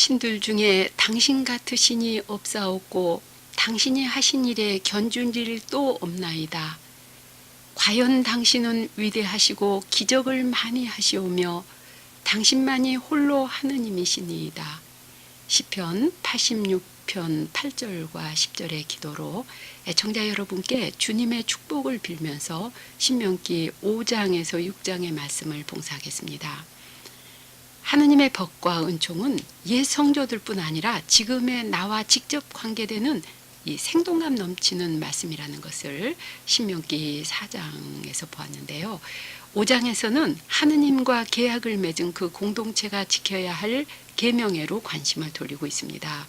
신들 중에 당신 같으 신 이 없사옵고 당신이 하신 일에 견준 일도 없나이다. 과연 당신은 위대하시고 기적을 많이 하시오며 당신만이 홀로 하느님이시니이다. 시편 86편 8절과 10절의 기도로 애청자 여러분께 주님의 축복을 빌면서 신명기 5장에서 6장의 말씀을 봉사하겠습니다. 하느님의 법과 은총은 옛 성조들뿐 아니라 지금의 나와 직접 관계되는 이 생동감 넘치는 말씀이라는 것을 신명기 4장에서 보았는데요. 5장에서는 하느님과 계약을 맺은 그 공동체가 지켜야 할 계명회로 관심을 돌리고 있습니다.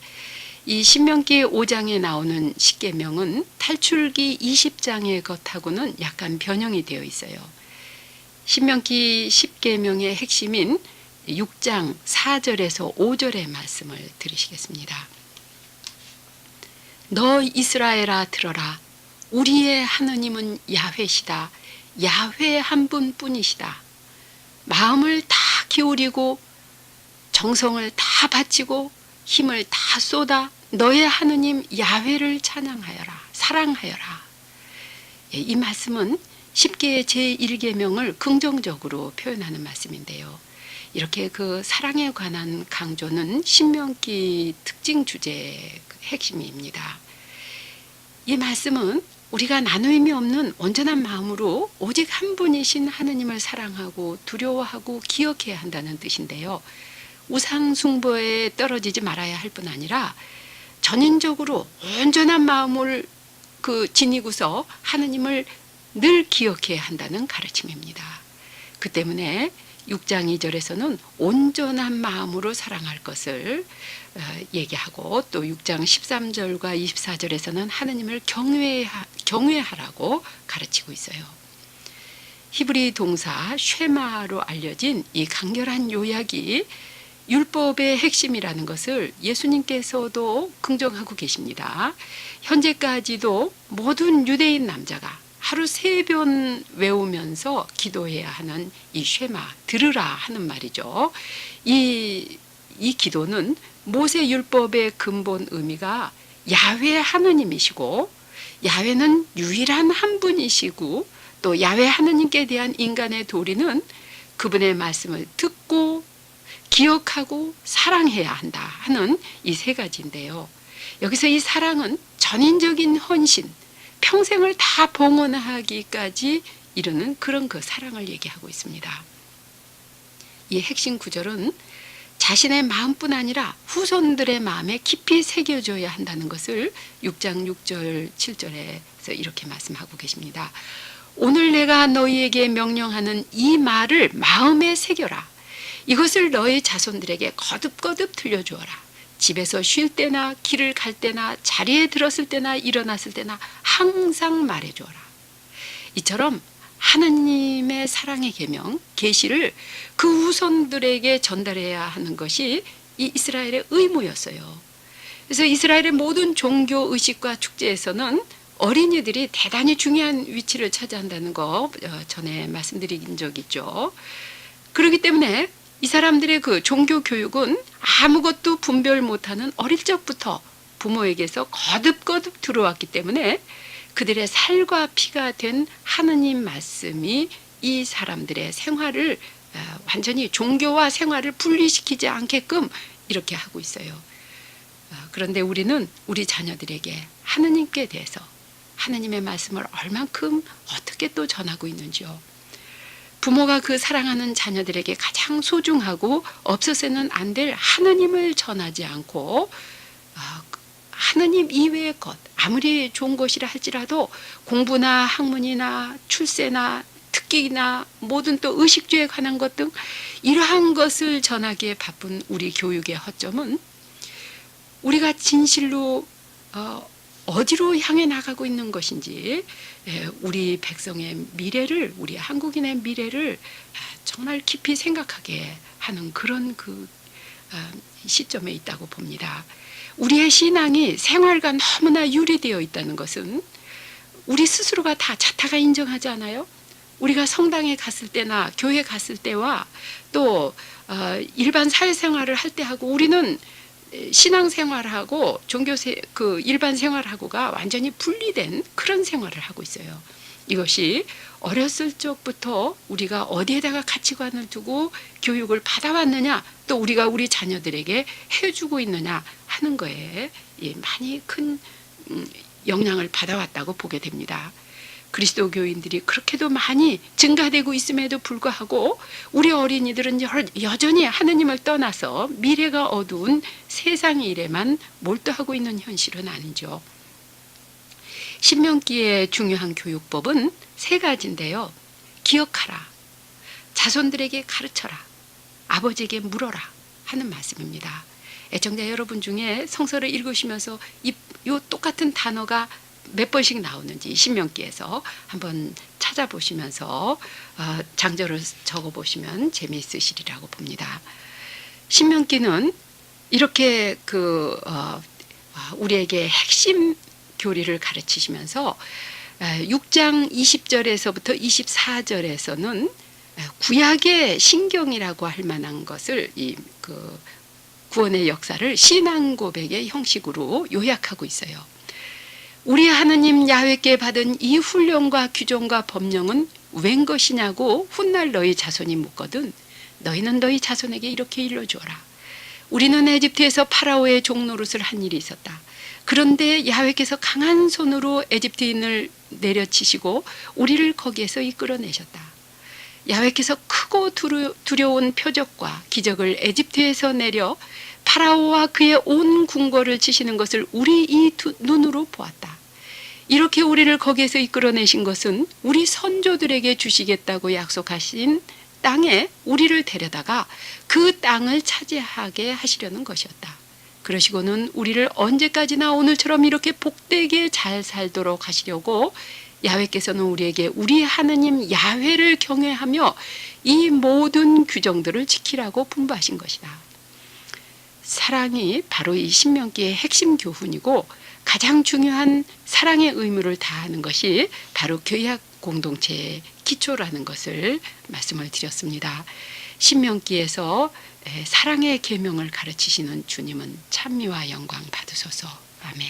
이 신명기 5장에 나오는 십계명은 탈출기 20장의 것하고는 약간 변형이 되어 있어요. 신명기 10계명의 핵심인 6장 4절에서 5절의 말씀을 들으시겠습니다. 너 이스라엘아 들어라. 우리의 하느님은 야훼시다. 야훼 한 분뿐이시다. 마음을 다 기울이고 정성을 다 바치고 힘을 다 쏟아 너의 하느님 야훼를 찬양하여라. 사랑하여라. 예, 이 말씀은 10개의 제1계명을 긍정적으로 표현하는 말씀인데요. 이렇게 그 사랑에 관한 강조는 신명기 특징 주제의 핵심입니다. 이 말씀은 우리가 나누임이 없는 온전한 마음으로 오직 한 분이신 하느님을 사랑하고 두려워하고 기억해야 한다는 뜻인데요. 우상 숭배에 떨어지지 말아야 할 뿐 아니라 전인적으로 온전한 마음을 그 지니고서 하느님을 늘 기억해야 한다는 가르침입니다. 그 때문에 6장 2절에서는 온전한 마음으로 사랑할 것을 어, 얘기하고 또 6장 13절과 24절에서는 하느님을 경외하, 경외하라고 가르치고 있어요. 히브리 동사 쉐마로 알려진 이 강렬한 요약이 율법의 핵심이라는 것을 예수님께서도 긍정하고 계십니다. 현재까지도 모든 유대인 남자가 하루 세 번 외우면서 기도해야 하는 이 쉐마 들으라 하는 말이죠. 이, 이 기도는 모세 율법의 근본 의미가 야훼 하느님이시고 야훼는 유일한 한 분이시고 또 야훼 하느님께 대한 인간의 도리는 그분의 말씀을 듣고 기억하고 사랑해야 한다 하는 이 세 가지인데요. 여기서 이 사랑은 전인적인 헌신, 평생을 다 봉헌하기까지 이르는 그런 그 사랑을 얘기하고 있습니다. 이 핵심 구절은 자신의 마음뿐 아니라 후손들의 마음에 깊이 새겨줘야 한다는 것을 6장 6절 7절에서 이렇게 말씀하고 계십니다. 오늘 내가 너희에게 명령하는 이 말을 마음에 새겨라. 이것을 너희 자손들에게 거듭거듭 들려주어라. 집에서 쉴 때나 길을 갈 때나 자리에 들었을 때나 일어났을 때나 항상 말해주어라. 이처럼 하느님의 사랑의 계명, 계시를 그 후손들에게 전달해야 하는 것이 이 이스라엘의 의무였어요. 그래서 이스라엘의 모든 종교 의식과 축제에서는 어린이들이 대단히 중요한 위치를 차지한다는 거 어, 전에 말씀드린 적 있죠. 그렇기 때문에 이 사람들의 그 종교 교육은 아무것도 분별 못하는 어릴 적부터 부모에게서 거듭거듭 들어왔기 때문에 그들의 살과 피가 된 하느님 말씀이 이 사람들의 생활을 어, 완전히 종교와 생활을 분리시키지 않게끔 이렇게 하고 있어요. 어, 그런데 우리는 우리 자녀들에게 하느님께 대해서 하느님의 말씀을 얼만큼 어떻게 또 전하고 있는지요. 부모가 그 사랑하는 자녀들에게 가장 소중하고 없어서는 안 될 하느님을 전하지 않고 어, 하느님 이외의 것 아무리 좋은 것이라 할지라도 공부나 학문이나 출세나 특기나 모든 또 의식주에 관한 것 등 이러한 것을 전하기에 바쁜 우리 교육의 허점은 우리가 진실로 어, 어디로 향해 나가고 있는 것인지 예, 우리 백성의 미래를 우리 한국인의 미래를 아, 정말 깊이 생각하게 하는 그런 그 아, 시점에 있다고 봅니다. 우리의 신앙이 생활과 너무나 유리되어 있다는 것은 우리 스스로가 다 자타가 인정하지 않아요? 우리가 성당에 갔을 때나 교회 갔을 때와 또 어, 일반 사회생활을 할 때 하고 우리는 신앙 생활하고 종교 세, 그 일반 생활하고가 완전히 분리된 그런 생활을 하고 있어요. 이것이 어렸을 적부터 우리가 어디에다가 가치관을 두고 교육을 받아왔느냐 또 우리가 우리 자녀들에게 해주고 있느냐 하는 거에 예, 많이 큰 음, 영향을 받아왔다고 보게 됩니다. 그리스도 교인들이 그렇게도 많이 증가되고 있음에도 불구하고 우리 어린이들은 여- 여전히 하느님을 떠나서 미래가 어두운 세상 일에만 몰두하고 있는 현실은 아니죠. 신명기의 중요한 교육법은 세 가지인데요. 기억하라. 자손들에게 가르쳐라. 아버지에게 물어라. 하는 말씀입니다. 애청자 여러분 중에 성서를 읽으시면서 이, 요 똑같은 단어가 몇 번씩 나오는지 신명기에서 한번 찾아보시면서 어, 장절을 적어보시면 재미있으시리라고 봅니다. 신명기는 이렇게 그 어, 어, 우리에게 핵심 교리를 가르치시면서 6장 20절에서부터 24절에서는 구약의 신경이라고 할 만한 것을 이 그 구원의 역사를 신앙 고백의 형식으로 요약하고 있어요. 우리 하느님 야훼께 받은 이 훈련과 규정과 법령은 웬 것이냐고 훗날 너희 자손이 묻거든 너희는 너희 자손에게 이렇게 일러주어라. 우리는 에집트에서 파라오의 종노릇을 한 일이 있었다. 그런데 야훼께서 강한 손으로 에집트인을 내려치시고 우리를 거기에서 이끌어내셨다. 야훼께서 크고 두려- 두려운 표적과 기적을 에집트에서 내려 파라오와 그의 온 궁궐을 치시는 것을 우리 이 두- 눈으로 보았다. 이렇게 우리를 거기에서 이끌어내신 것은 우리 선조들에게 주시겠다고 약속하신 땅에 우리를 데려다가 그 땅을 차지하게 하시려는 것이었다. 그러시고는 우리를 언제까지나 오늘처럼 이렇게 복되게 잘 살도록 하시려고 야훼께서는 우리에게 우리 하느님 야훼를 경외하며 이 모든 규정들을 지키라고 분부하신 것이다. 사랑이 바로 이 신명기의 핵심 교훈이고 가장 중요한 사랑의 의무를 다하는 것이 바로 교약 공동체의 기초라는 것을 말씀을 드렸습니다. 신명기에서 에, 사랑의 계명을 가르치시는 주님은 찬미와 영광 받으소서. 아멘.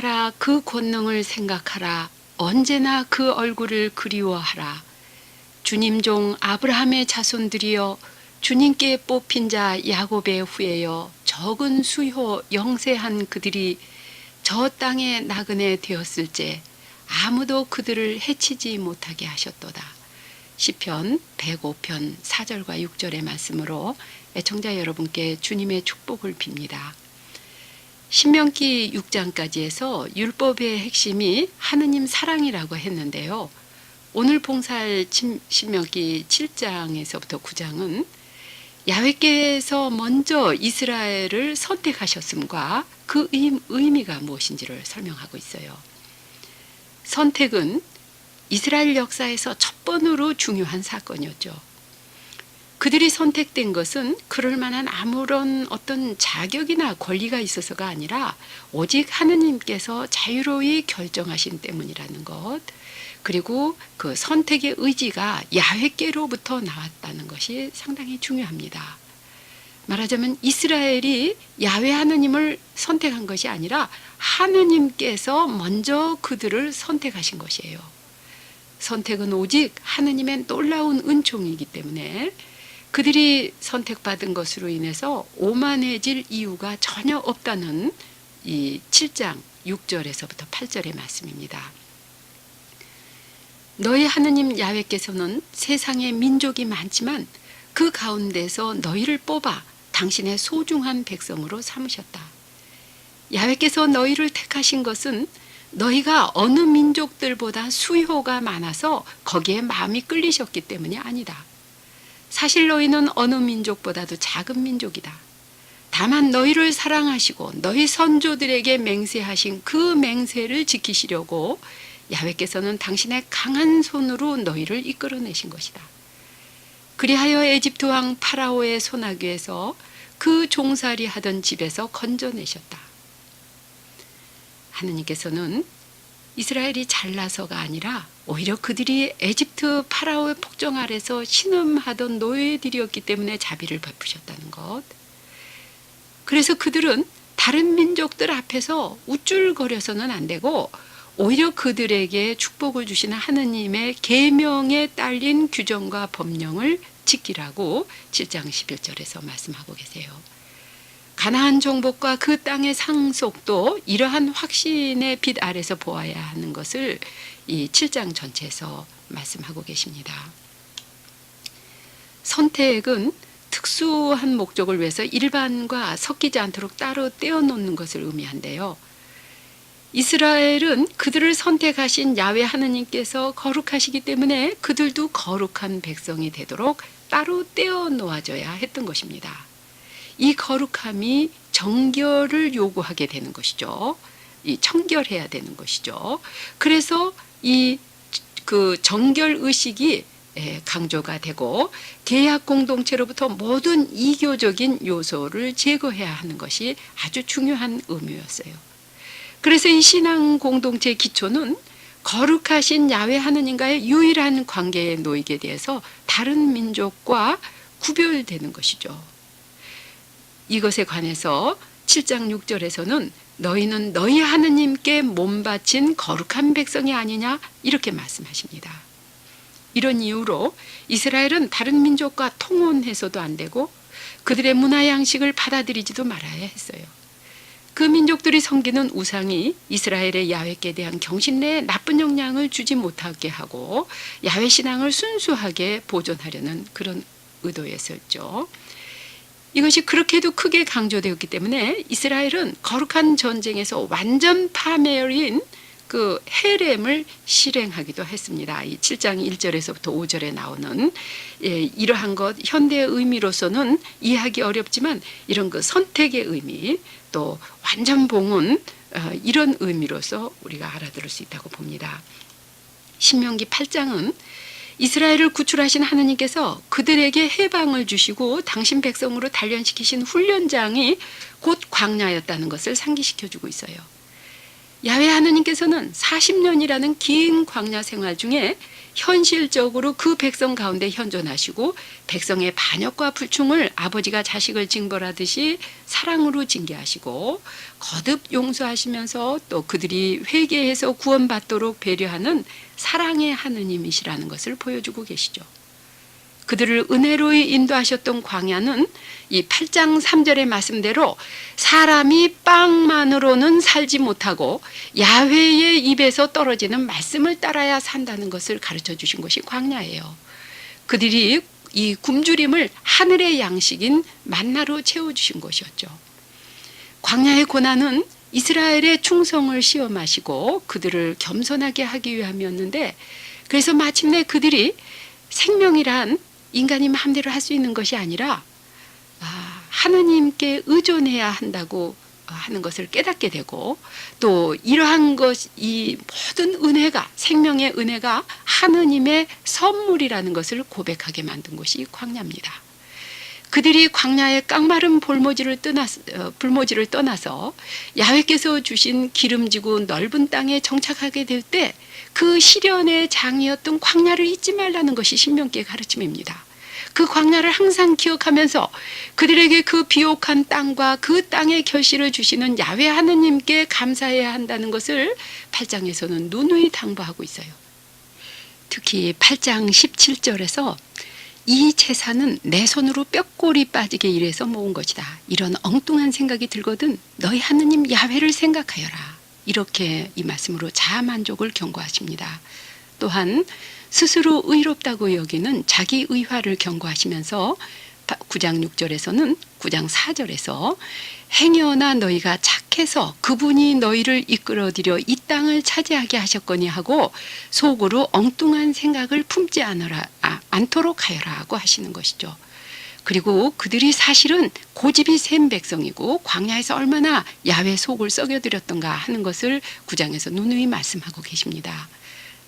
생각하라. 그 권능을 생각하라. 언제나 그 얼굴을 그리워하라. 주님 종 아브라함의 자손들이여 주님께 뽑힌 자 야곱의 후예여 적은 수효 영세한 그들이 저 땅에 나그네 되었을째 아무도 그들을 해치지 못하게 하셨도다. 시편 105편 4절과 6절의 말씀으로 애청자 여러분께 주님의 축복을 빕니다. 신명기 6장까지 해서 율법의 핵심이 하느님 사랑이라고 했는데요. 오늘 침- 신명기 7장에서부터 9장은 야훼께서 먼저 이스라엘을 선택하셨음과 그 의- 의미가 무엇인지를 설명하고 있어요. 선택은 이스라엘 역사에서 첫 번으로 중요한 사건이었죠. 그들이 선택된 것은 그럴 만한 아무런 어떤 자격이나 권리가 있어서가 아니라 오직 하느님께서 자유로이 결정하신 때문이라는 것. 그리고 그 선택의 의지가 야훼께로부터 나왔다는 것이 상당히 중요합니다. 말하자면 이스라엘이 야훼 하느님을 선택한 것이 아니라 하느님께서 먼저 그들을 선택하신 것이에요. 선택은 오직 하느님의 놀라운 은총이기 때문에 그들이 선택받은 것으로 인해서 오만해질 이유가 전혀 없다는 이 7장 6절에서부터 8절의 말씀입니다. 너희 하느님 야훼께서는 세상에 민족이 많지만 그 가운데서 너희를 뽑아 당신의 소중한 백성으로 삼으셨다. 야훼께서 너희를 택하신 것은 너희가 어느 민족들보다 수효가 많아서 거기에 마음이 끌리셨기 때문이 아니다. 사실 너희는 어느 민족보다도 작은 민족이다. 다만 너희를 사랑하시고 너희 선조들에게 맹세하신 그 맹세를 지키시려고 야훼께서는 당신의 강한 손으로 너희를 이끌어내신 것이다. 그리하여 에집트 왕 파라오의 소나귀에서 그 종살이 하던 집에서 건져내셨다. 하느님께서는 이스라엘이 잘나서가 아니라 오히려 그들이 에집트 파라오의 폭정 아래서 신음하던 노예들이었기 때문에 자비를 베푸셨다는 것. 그래서 그들은 다른 민족들 앞에서 우쭐거려서는 안 되고 오히려 그들에게 축복을 주시는 하느님의 계명에 딸린 규정과 법령을 지키라고 7장 11절에서 말씀하고 계세요. 가나안 정복과 그 땅의 상속도 이러한 확신의 빛 아래서 보아야 하는 것을 이 7장 전체에서 말씀하고 계십니다. 선택은 특수한 목적을 위해서 일반과 섞이지 않도록 따로 떼어놓는 것을 의미한데요. 이스라엘은 그들을 선택하신 야외 하느님께서 거룩하시기 때문에 그들도 거룩한 백성이 되도록 따로 떼어 놓아져야 했던 것입니다. 이 거룩함이 정결을 요구하게 되는 것이죠. 이 청결해야 되는 것이죠. 그래서 이 그 정결 의식이 예, 강조가 되고 계약 공동체로부터 모든 이교적인 요소를 제거해야 하는 것이 아주 중요한 의무였어요. 그래서 이 신앙 공동체의 기초는 거룩하신 야외 하느님과의 유일한 관계에 놓이게 돼서 다른 민족과 구별되는 것이죠. 이것에 관해서 7장 6절에서는 너희는 너희 하느님께 몸 바친 거룩한 백성이 아니냐 이렇게 말씀하십니다. 이런 이유로 이스라엘은 다른 민족과 통혼해서도 안 되고 그들의 문화 양식을 받아들이지도 말아야 했어요. 그 민족들이 섬기는 우상이 이스라엘의 야훼께 대한 경신 내에 나쁜 영향을 주지 못하게 하고 야훼 신앙을 순수하게 보존하려는 그런 의도였었죠. 이것이 그렇게도 크게 강조되었기 때문에 이스라엘은 거룩한 전쟁에서 완전 파멸인 그 헤렘을 실행하기도 했습니다. 이 7장 1절에서부터 5절에 나오는 예, 이러한 것 현대의 의미로서는 이해하기 어렵지만 이런 그 선택의 의미 또 완전 봉은 어, 이런 의미로서 우리가 알아들을 수 있다고 봅니다. 신명기 8장은 이스라엘을 구출하신 하느님께서 그들에게 해방을 주시고 당신 백성으로 단련시키신 훈련장이 곧 광야였다는 것을 상기시켜 주고 있어요. 야외 하느님께서는 40년이라는 긴 광야 생활 중에 현실적으로 그 백성 가운데 현존하시고 백성의 반역과 불충을 아버지가 자식을 징벌하듯이 사랑으로 징계하시고 거듭 용서하시면서 또 그들이 회개해서 구원받도록 배려하는 사랑의 하느님이시라는 것을 보여주고 계시죠. 그들을 은혜로이 인도하셨던 광야는 이 8장 3절의 말씀대로 사람이 빵만으로는 살지 못하고 야훼의 입에서 떨어지는 말씀을 따라야 산다는 것을 가르쳐 주신 것이 광야예요. 그들이 이 굶주림을 하늘의 양식인 만나로 채워 주신 것이었죠. 광야의 고난은 이스라엘의 충성을 시험하시고 그들을 겸손하게 하기 위함이었는데 그래서 마침내 그들이 생명이란 인간이 마음대로 할 수 있는 것이 아니라 아, 하느님께 의존해야 한다고 하는 것을 깨닫게 되고 또 이러한 것, 이 모든 은혜가 생명의 은혜가 하느님의 선물이라는 것을 고백하게 만든 것이 광야입니다. 그들이 광야의 깡마른 볼모지를 떠나 어, 불모지를 떠나서 야훼께서 주신 기름지고 넓은 땅에 정착하게 될 때 그 시련의 장이었던 광야를 잊지 말라는 것이 신명기의 가르침입니다. 그 광야를 항상 기억하면서 그들에게 그 비옥한 땅과 그 땅의 결실을 주시는 야훼 하느님께 감사해야 한다는 것을 8장에서는 누누이 당부하고 있어요. 특히 8장 17절에서 이 재산은 내 손으로 뼈골이 빠지게 일해서 모은 것이다. 이런 엉뚱한 생각이 들거든 너희 하느님 야훼를 생각하여라. 이렇게 이 말씀으로 자만족을 경고하십니다. 또한 스스로 의롭다고 여기는 자기 의화를 경고하시면서 9장 6절에서는 9장 4절에서 행여나 너희가 착해서 그분이 너희를 이끌어들여 이 땅을 차지하게 하셨거니 하고 속으로 엉뚱한 생각을 품지 않으라, 않도록 하여라고 하시는 것이죠. 그리고 그들이 사실은 고집이 센 백성이고 광야에서 얼마나 야외 속을 썩여드렸던가 하는 것을 구장에서 누누이 말씀하고 계십니다.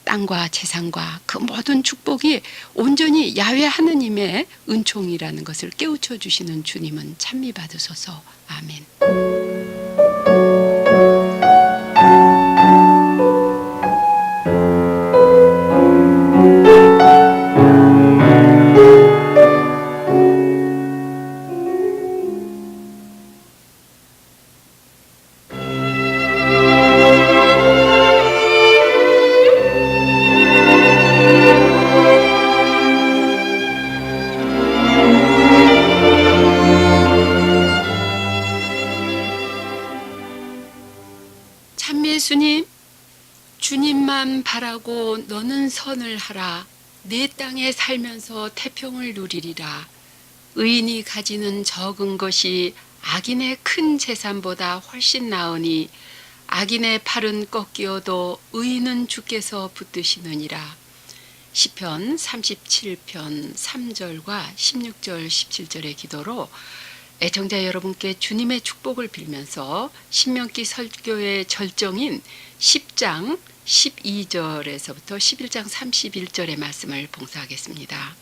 땅과 재산과 그 모든 축복이 온전히 야외 하느님의 은총이라는 것을 깨우쳐 주시는 주님은 찬미 받으소서. 아멘. 선을 하라. 내 땅에 살면서 태평을 누리리라. 의인이 가지는 적은 것이 악인의 큰 재산보다 훨씬 나으니 악인의 팔은 꺾이어도 의인은 주께서 붙드시느니라. 시편 37편 3절과 16절 17절의 기도로 애청자 여러분께 주님의 축복을 빌면서 신명기 설교의 절정인 10장 12절에서부터 11장 31절의 말씀을 봉사하겠습니다.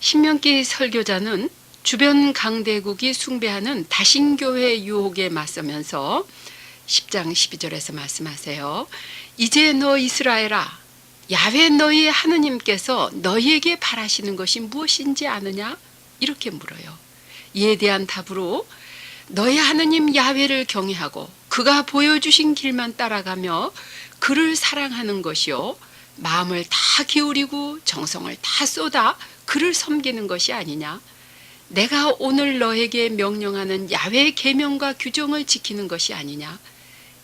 신명기 설교자는 주변 강대국이 숭배하는 다신교회 유혹에 맞서면서 10장 12절에서 말씀하세요. 이제 너 이스라엘아 야훼 너희 하느님께서 너희에게 바라시는 것이 무엇인지 아느냐? 이렇게 물어요. 이에 대한 답으로 너희 하느님 야훼를 경외하고 그가 보여주신 길만 따라가며 그를 사랑하는 것이요. 마음을 다 기울이고 정성을 다 쏟아 그를 섬기는 것이 아니냐. 내가 오늘 너에게 명령하는 야훼의 계명과 규정을 지키는 것이 아니냐.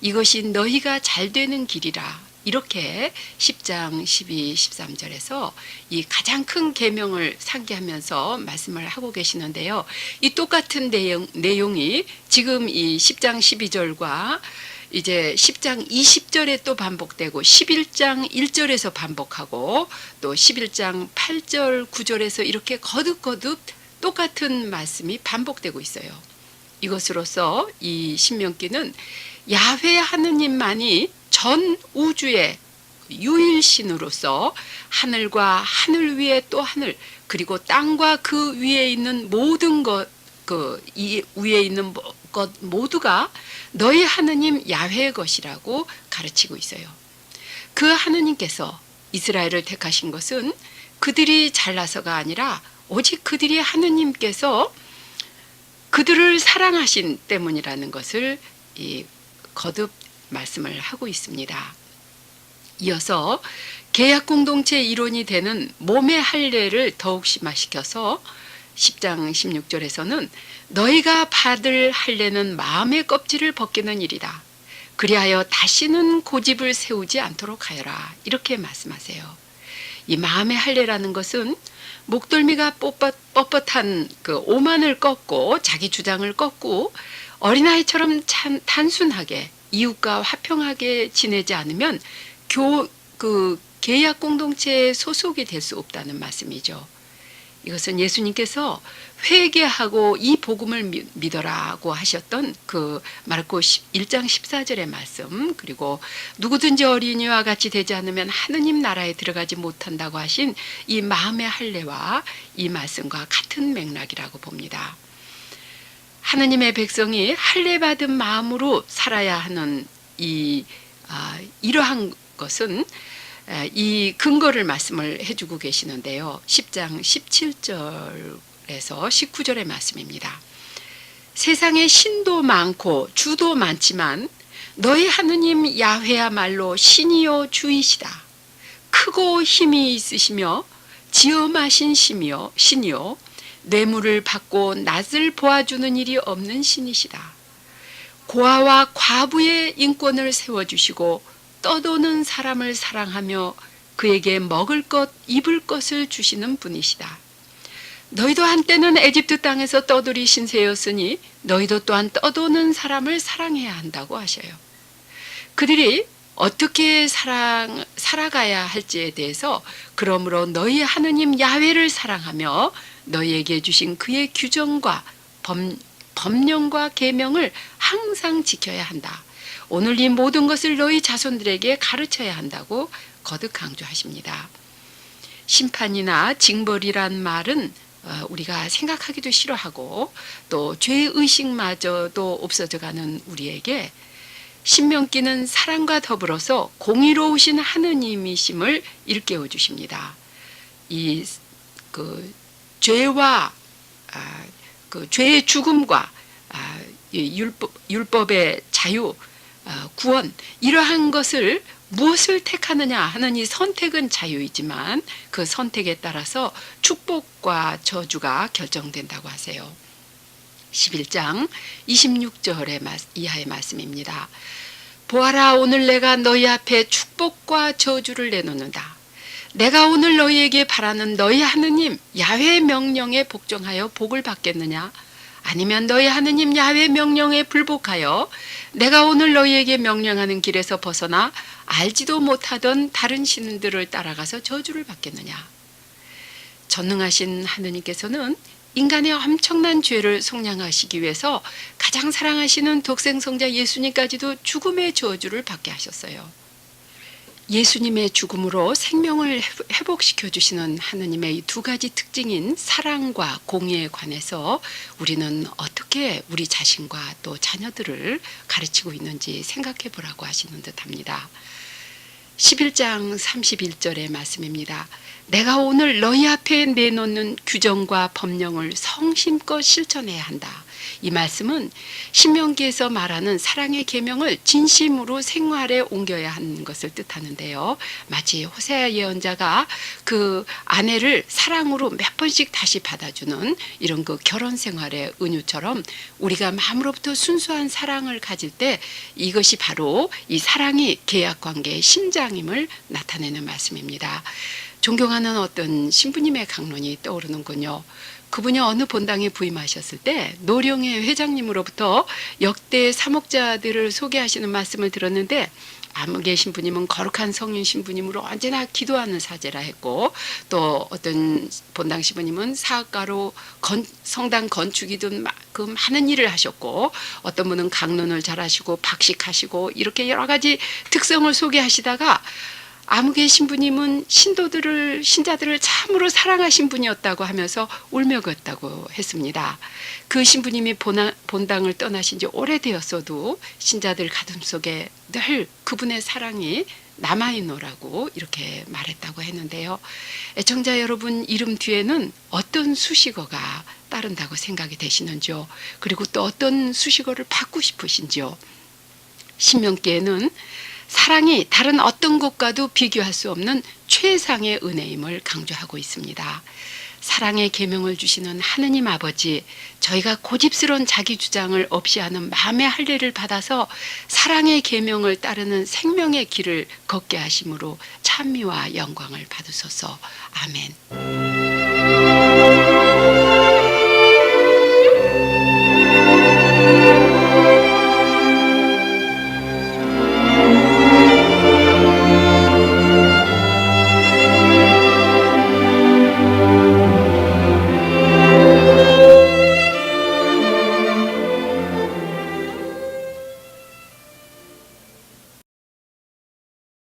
이것이 너희가 잘 되는 길이라 이렇게 10장 12, 13절에서 이 가장 큰 계명을 상기하면서 말씀을 하고 계시는데요. 이 똑같은 내용, 내용이 지금 이 10장 12절과 이제 10장 20절에 또 반복되고 11장 1절에서 반복하고 또 11장 8절 9절에서 이렇게 거듭거듭 똑같은 말씀이 반복되고 있어요. 이것으로서 이 신명기는 야훼 하느님만이 전 우주의 유일신으로서 하늘과 하늘 위에 또 하늘 그리고 땅과 그 위에 있는 모든 것그이 위에 있는 것 모두가 너희 하느님 야훼의 것이라고 가르치고 있어요. 그 하느님께서 이스라엘을 택하신 것은 그들이 잘나서가 아니라 오직 그들이 하느님께서 그들을 사랑하신 때문이라는 것을 이 거듭 말씀을 하고 있습니다. 이어서 계약 공동체 이론이 되는 몸의 할례를 더욱 심화시켜서 10장 16절에서는 너희가 받을 할례는 마음의 껍질을 벗기는 일이다. 그리하여 다시는 고집을 세우지 않도록 하여라. 이렇게 말씀하세요. 이 마음의 할례라는 것은 목덜미가 뻣뻣, 뻣뻣한 그 오만을 꺾고 자기 주장을 꺾고 어린아이처럼 찬, 단순하게 이웃과 화평하게 지내지 않으면 교, 그 계약 공동체에 소속이 될 수 없다는 말씀이죠. 이것은 예수님께서 회개하고 이 복음을 미- 믿어라고 하셨던 그 마르코 1장 14절의 말씀 그리고 누구든지 어린이와 같이 되지 않으면 하느님 나라에 들어가지 못한다고 하신 이 마음의 할례와 이 말씀과 같은 맥락이라고 봅니다. 하느님의 백성이 할례 받은 마음으로 살아야 하는 이 아, 이러한 것은 에, 이 근거를 말씀을 해주고 계시는데요. 10장 17절에서 19절의 말씀입니다. 세상에 신도 많고 주도 많지만 너희 하느님 야훼야말로 신이요 주이시다. 크고 힘이 있으시며 지엄하신 심이요 신이요 뇌물을 받고 낯을 보아주는 일이 없는 신이시다. 고아와 과부의 인권을 세워주시고 떠도는 사람을 사랑하며 그에게 먹을 것, 입을 것을 주시는 분이시다. 너희도 한때는 에집트 땅에서 떠돌이 신세였으니 너희도 또한 떠도는 사람을 사랑해야 한다고 하셔요. 그들이 어떻게 사랑, 살아가야 할지에 대해서 그러므로 너희 하느님 야훼를 사랑하며 너희에게 주신 그의 규정과 범, 법령과 계명을 항상 지켜야 한다. 오늘 이 모든 것을 너희 자손들에게 가르쳐야 한다고 거듭 강조하십니다. 심판이나 징벌이란 말은 어, 우리가 생각하기도 싫어하고 또 죄의식마저도 없어져가는 우리에게 신명기는 사랑과 더불어서 공의로우신 하느님이심을 일깨워 주십니다. 이 그 죄와 아, 그 죄의 죽음과 아, 이 율법, 율법의 자유, 아, 구원 이러한 것을 무엇을 택하느냐 하는 이 선택은 자유이지만 그 선택에 따라서 축복과 저주가 결정된다고 하세요. 11장 26절의 이하의 말씀입니다. 보아라 오늘 내가 너희 앞에 축복과 저주를 내놓는다. 내가 오늘 너희에게 바라는 너희 하느님 야훼 명령에 복종하여 복을 받겠느냐? 아니면 너희 하느님 야훼 명령에 불복하여 내가 오늘 너희에게 명령하는 길에서 벗어나 알지도 못하던 다른 신들을 따라가서 저주를 받겠느냐? 전능하신 하느님께서는 인간의 엄청난 죄를 속량하시기 위해서 가장 사랑하시는 독생성자 예수님까지도 죽음의 저주를 받게 하셨어요. 예수님의 죽음으로 생명을 회복시켜 주시는 하느님의 이두 가지 특징인 사랑과 공의에 관해서 우리는 어떻게 우리 자신과 또 자녀들을 가르치고 있는지 생각해 보라고 하시는 듯 합니다. 11장 31절의 말씀입니다. 내가 오늘 너희 앞에 내놓는 규정과 법령을 성심껏 실천해야 한다. 이 말씀은 신명기에서 말하는 사랑의 계명을 진심으로 생활에 옮겨야 하는 것을 뜻하는데요. 마치 호세아 예언자가 그 아내를 사랑으로 몇 번씩 다시 받아주는 이런 그 결혼 생활의 은유처럼 우리가 마음으로부터 순수한 사랑을 가질 때 이것이 바로 이 사랑이 계약 관계의 심장임을 나타내는 말씀입니다. 존경하는 어떤 신부님의 강론이 떠오르는군요. 그분이 어느 본당에 부임하셨을 때 노령의 회장님으로부터 역대 사목자들을 소개하시는 말씀을 들었는데 아무개 신부님은 거룩한 성인 신부님으로 언제나 기도하는 사제라 했고 또 어떤 본당 신부님은 사학가로 건, 성당 건축이든 그 많은 일을 하셨고 어떤 분은 강론을 잘하시고 박식하시고 이렇게 여러 가지 특성을 소개하시다가 아무개 신부님은 신도들을 신자들을 참으로 사랑하신 분이었다고 하면서 울며겼다고 했습니다. 그 신부님이 본당을 떠나신 지 오래되었어도 신자들 가슴 속에 늘 그분의 사랑이 남아있노라고 이렇게 말했다고 했는데요. 애청자 여러분 이름 뒤에는 어떤 수식어가 따른다고 생각이 되시는지요? 그리고 또 어떤 수식어를 받고 싶으신지요? 신명기에는 사랑이 다른 어떤 것과도 비교할 수 없는 최상의 은혜임을 강조하고 있습니다. 사랑의 계명을 주시는 하느님 아버지, 저희가 고집스러운 자기 주장을 없이 하는 마음의 할례를 받아서 사랑의 계명을 따르는 생명의 길을 걷게 하심으로 찬미와 영광을 받으소서. 아멘.